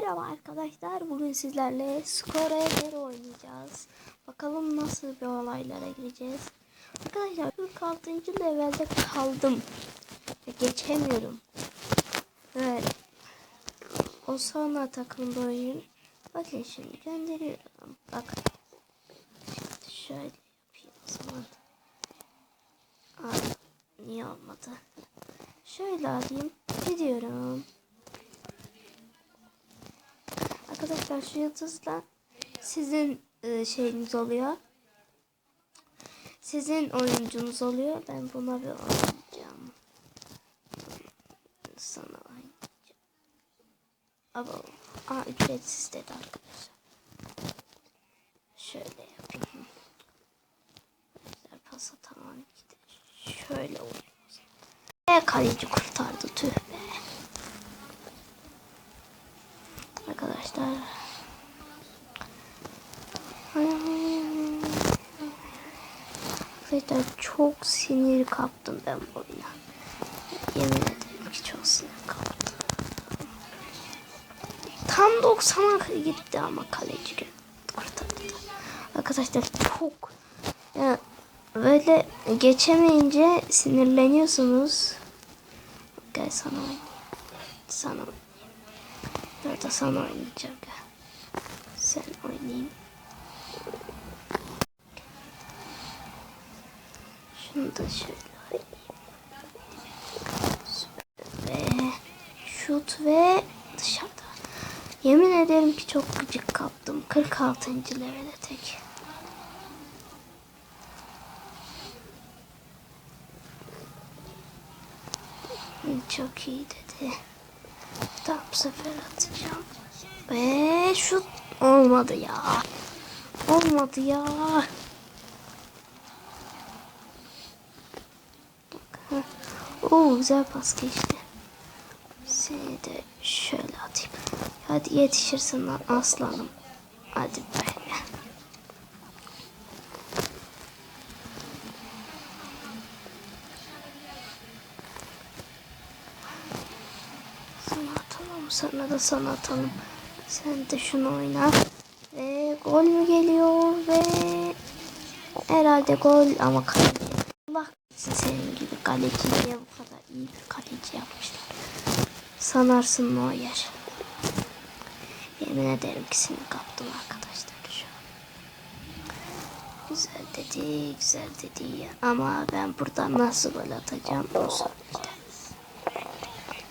Merhaba arkadaşlar. Bugün sizlerle Scorer oynayacağız. Bakalım nasıl bir olaylara gireceğiz. Arkadaşlar 46. levelde kaldım. Geçemiyorum. Evet. O sonra takımda oyun. Bakın şimdi gönderiyorum. Bak. Şimdi şöyle yapayım o zaman. Aa, niye olmadı? Şöyle alayım. Yıldızla sizin e, şeyiniz oluyor. Sizin oyuncunuz oluyor. Ben buna bir oynayacağım. Sana oynayacağım. Aba, aa ücretsiz dedi arkadaşlar. Şöyle yapayım. Güzel pas atamam. Şöyle oynayayım. Ve kaleci kurtardı tüh be. Arkadaşlar. Arkadaşlar çok sinir kaptım ben bu oyuna. Yemin ederim ki çok sinir kaptım. Tam 90'a gitti ama kaleci kurtardı. Arkadaşlar çok yani böyle geçemeyince sinirleniyorsunuz. Gel sana oynayayım. Sana oynayayım. Ya da sana oynayacağım ya. Sen oynayayım. Şunu da şöyle oynayayım. Ve şut ve dışarıda. Yemin ederim ki çok gıcık kaptım. 46. levele tek. Çok iyi dedi. Tam sefer atacağım. Ve şut olmadı ya. Olmadı ya. Oo güzel pas geçti. Seni de şöyle atayım. Hadi yetişirsin lan aslanım. Hadi be. Sana atalım. Sana da sana atalım. Sen de şunu oyna. Ve gol mü geliyor ve herhalde gol ama kaleci. İçin senin gibi kaleciye bu kadar iyi bir kaleci yapmışlar. Sanarsın o yer. Yemin ederim ki seni kaptım arkadaşlar şu an. Güzel dedi, güzel dedi. Ama ben buradan nasıl gol atacağım o işte.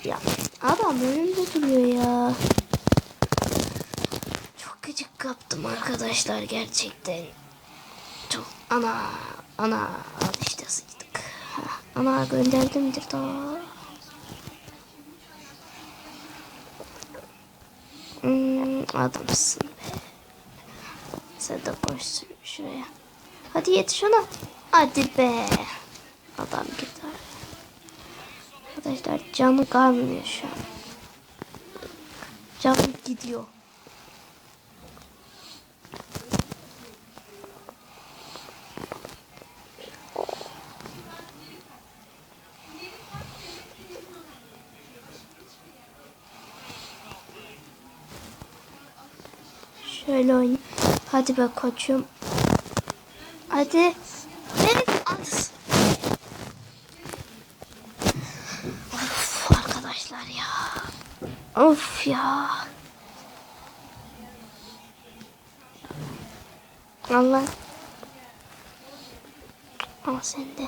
Ya adam önümde duruyor ya. Çok gıcık kaptım arkadaşlar gerçekten. Çok ana ana al işte Ana gönderdimdir daha. Hmm, adamsın be. Sen de koşsun şuraya. Hadi yetiş ona. Hadi be. Adam gider. Arkadaşlar canı kalmıyor şu an. Canı gidiyor. Şöyle oynayayım. Hadi be koçum. Hadi. Evet at. Of arkadaşlar ya. Of ya. Allah. Al sen de.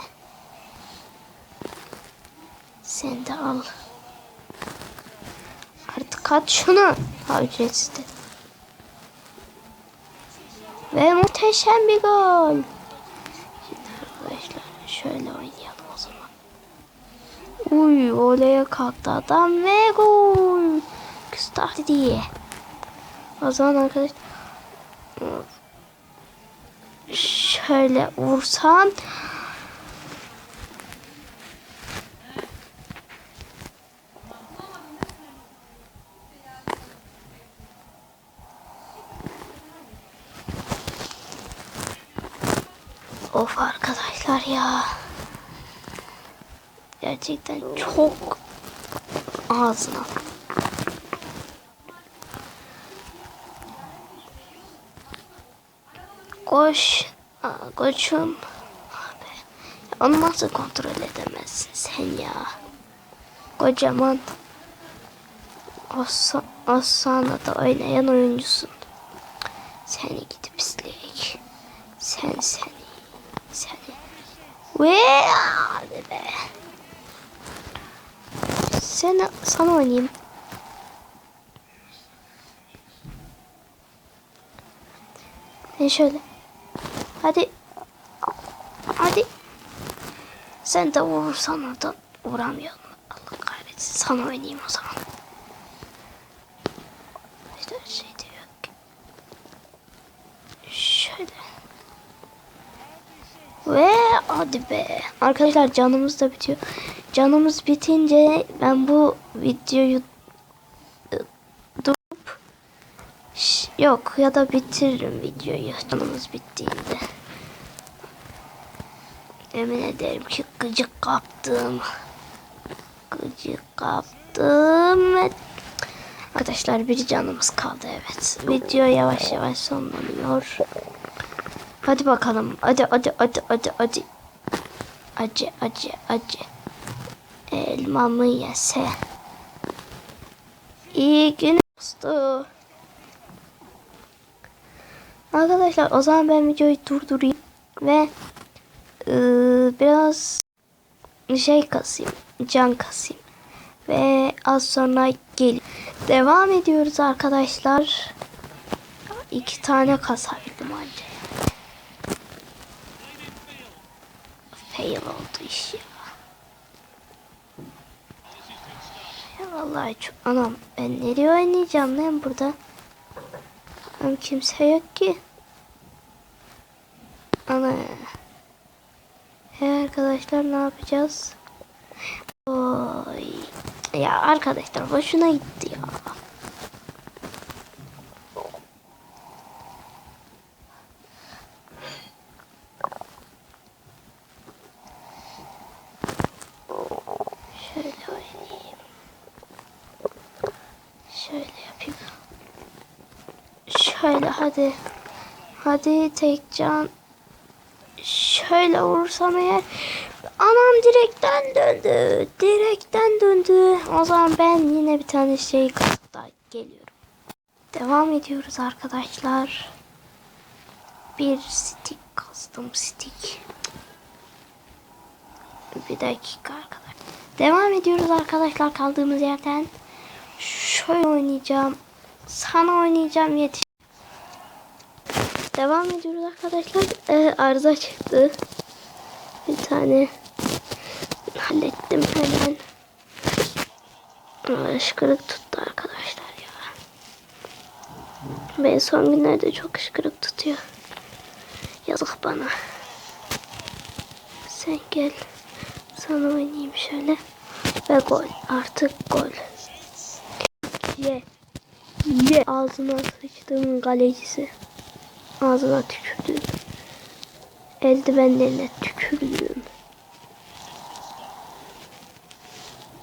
Sen de al. Artık at şunu. Ha ücretsiz de. Ve muhteşem bir gol. Şimdi arkadaşlar şöyle oynayalım o zaman. Uy olaya kalktı adam ve gol. Küstah diye. O zaman arkadaşlar şöyle vursan Of arkadaşlar ya. Gerçekten çok ağzına. Koş. Aa, koçum. Abi. Onu nasıl kontrol edemezsin sen ya. Kocaman. Asana'da oynayan oyuncusun. Seni gidip isteyek. Sen sen. Ve hadi be. Sen, sana oynayayım. E şöyle. Hadi. Hadi. Sen de vurursan oradan vuramıyorsun. Allah kahretsin. Sana oynayayım o zaman. İşte şey diyor ki. Şöyle. Ve hadi be. Arkadaşlar canımız da bitiyor. Canımız bitince ben bu videoyu durup yok ya da bitiririm videoyu canımız bittiğinde. Emin ederim ki gıcık kaptım. Gıcık kaptım. Arkadaşlar bir canımız kaldı evet. Video yavaş yavaş sonlanıyor. Hadi bakalım. Hadi hadi hadi hadi hadi. Acı acı acı. Elmamı yese. İyi gün olsun. Arkadaşlar o zaman ben videoyu durdurayım ve ıı, biraz şey kasayım, can kasayım ve az sonra gel. Devam ediyoruz arkadaşlar. İki tane kasabildim anca. Fail oldu iş ya. Ya vallahi çok anam ben nereye oynayacağım lan burada? Hem kimse yok ki. Ana. E arkadaşlar ne yapacağız? Oy. Ya arkadaşlar boşuna gitti ya. Şöyle oynayayım. Şöyle yapayım. Şöyle hadi. Hadi tek can. Şöyle vurursam eğer. Anam direkten döndü. Direkten döndü. O zaman ben yine bir tane şey kasıp da geliyorum. Devam ediyoruz arkadaşlar. Bir stick kastım stick. Bir dakika arkadaşlar. Devam ediyoruz arkadaşlar kaldığımız yerden. Şöyle oynayacağım. Sana oynayacağım yetiş. Devam ediyoruz arkadaşlar. Ee, arıza çıktı. Bir tane hallettim hemen. Işkırık tuttu arkadaşlar ya. Ben son günlerde çok ışkırık tutuyor. Yazık bana. Sen gel. Sana oynayayım şöyle. Ve gol. Artık gol. Ye. Ye. Ağzına sıçtığımın kalecisi. Ağzına tükürdüm. Eldivenlerine tükürdüm.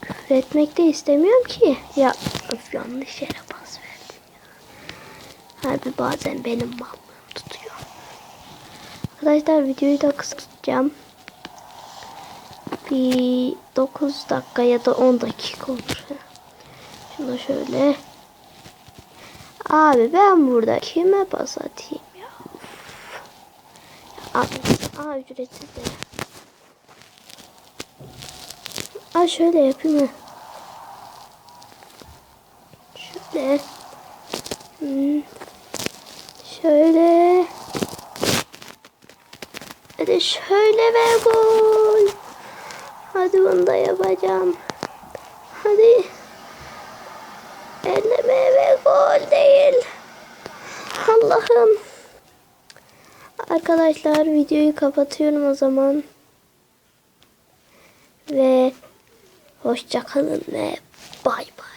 Küfür etmek de istemiyorum ki. Ya öf, yanlış yere pas verdim ya. Harbi bazen benim mallığım tutuyor. Arkadaşlar videoyu da kısa tutacağım. Bir 9 dakika ya da 10 dakika olur. Şunu şöyle. Abi ben burada kime pas atayım ya? Uf. Abi, aa ücretsiz de. Aa şöyle yapayım mı? Şöyle. Hmm. Şöyle. Hadi şöyle ve gol. Hadi bunu da yapacağım. Hadi. Elleme ve gol değil. Allah'ım. Arkadaşlar videoyu kapatıyorum o zaman. Ve hoşça kalın ve bay bay.